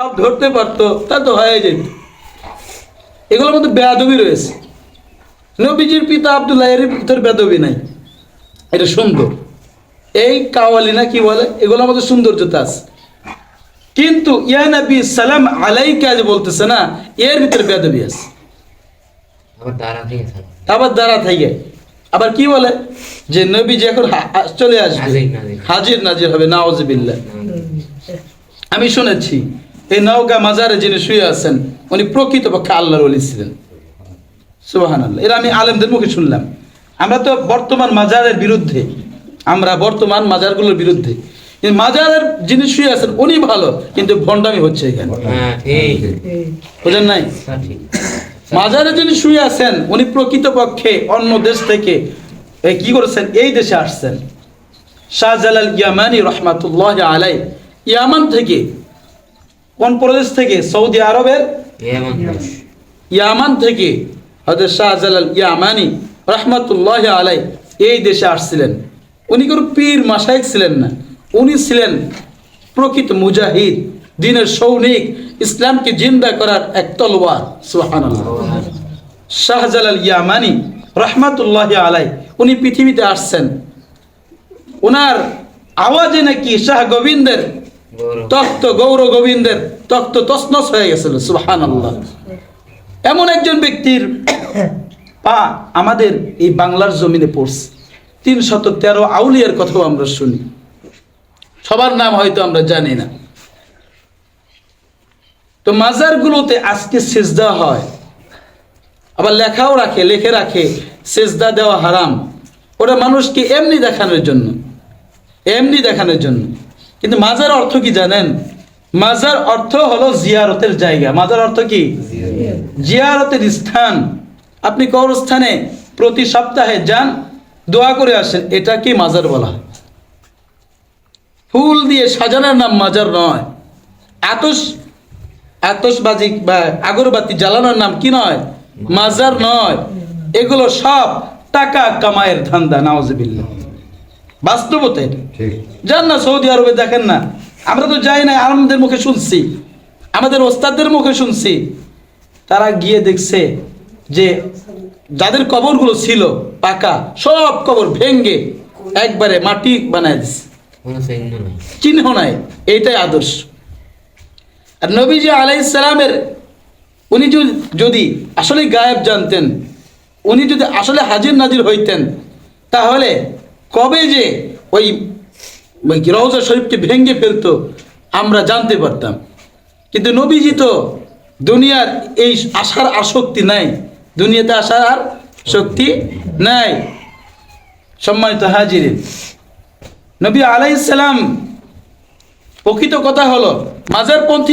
সব ধরতে পারতো তা তো হয়ে যেত। এগুলোর মধ্যে বেয়াদবি রয়েছে। নবীজির পিতা আবদুল্লাহ এর ভিতর বেদবি নাই। এটা সুন্দর। এই কাওয়ালি না কি বলে? এগুলোর মধ্যে সৌন্দর্যতা আছে। কিন্তু ইয়া নবী সালাম আলাইকা যে বলতেছে না এর ভিতরে বেদবি আছে। আবার দাঁড়া থেকে আবার কি বলে? যে নবী যে এখন চলে আসবে। হাজির নাজির। হবে নাওজবিল্লাহ আমি শুনেছি এই নওগা মাজারে যিনি শুয়ে আছেন উনি প্রকৃতপক্ষে আল্লাহর ওলি ছিলেন। সুবাহান আল্লাহ এরা আমি আলেমদের মুখে শুনলাম। আমরা তো বর্তমান মাজারের বিরুদ্ধে আমরা বর্তমান মাজারগুলোর বিরুদ্ধে। মাজারের যিনি শুয়ে আছেন উনি ভালো কিন্তু ভণ্ডামি হচ্ছে এখানে। হ্যাঁ বুঝেন নাই? মাজারে যিনি শুয়ে আছেন উনি প্রকৃতপক্ষে অন্য দেশ থেকে কি করেছেন? এই দেশে আসছেন। শাহজালাল ইয়ামানি রহমাতুল্লাহ আলাই ইয়ামান থেকে কোন প্রদেশ থেকে? সৌদি আরবের? ইয়ামান। থেকে। হয়তো শাহজালাল ইয়ামানি রহমাতুল্লাহ আলাই এই দেশে আসছিলেন। উনি কোনো পীর মাসাইক ছিলেন না। উনি ছিলেন প্রকৃত মুজাহিদ দিনের সৈনিক ইসলামকে জিন্দা করার এক তলোয়ার। সুবহানাল্লাহ। শাহজালাল ইয়ামানি রহমাতুল্লাহ আলাই উনি পৃথিবীতে আসছেন। ওনার আওয়াজে নাকি শাহ গোবিন্দের তক্ত গৌর গোবিন্দের তক্ত তসনস হয়ে গেছিল সুবহান আল্লাহ এমন একজন ব্যক্তির পা আমাদের এই বাংলার জমিনে পড়ছে। তিন শত তেরো আউলিয়ার কথাও আমরা শুনি। সবার নাম হয়তো আমরা জানি না। তো মাজারগুলোতে আজকে সেজদা হয়। আবার লেখাও রাখে, লেখে রাখে, সেজদা দেওয়া হারাম। ওটা মানুষকে এমনি দেখানোর জন্য। এমনি দেখানোর জন্য। কিন্তু মাজার অর্থ কি জানেন? মাজার অর্থ হলো জিয়ারতের জায়গা। মাজার অর্থ কি? জিয়ারতের স্থান। আপনি কবরস্থানে প্রতি সপ্তাহে যান, দোয়া করে আসেন এটা কি মাজার বলা ফুল দিয়ে সাজানোর নাম মাজার নয়। আতস, আতসবাজি বা আগরবাতি জ্বালানোর নাম কি নয়? মাজার নয়। এগুলো সব টাকা কামায়ের ধান্দা নাওজবিল্লা বাস্তবতা? এটা যান না সৌদি আরবে দেখেন না। আমরা তো যাই না আমাদের মুখে শুনছি। আমাদের ওস্তাদদের মুখে শুনছি। তারা গিয়ে দেখছে যে যাদের কবরগুলো ছিল পাকা সব কবর ভেঙ্গে একবারে মাটি বানায় দিছে। চিহ্ন নাই। এইটাই আদর্শ। আর নবীজি আলাইসালামের উনি যদি- যদি আসলে গায়েব জানতেন উনি যদি আসলে হাজির নাজির হইতেন তাহলে কবে যে ওই রওজা শরীফকে ভেঙে ফেলতো, আমরা জানতে পারতাম। কিন্তু নবীজি তো দুনিয়ার এই আশার আসক্তি নাই। দুনিয়াতে আসার আর শক্তি নাই। সম্মানিত হাজির নবী আলাইসালাম প্রকৃত কথা হলো, মাজারপন্থী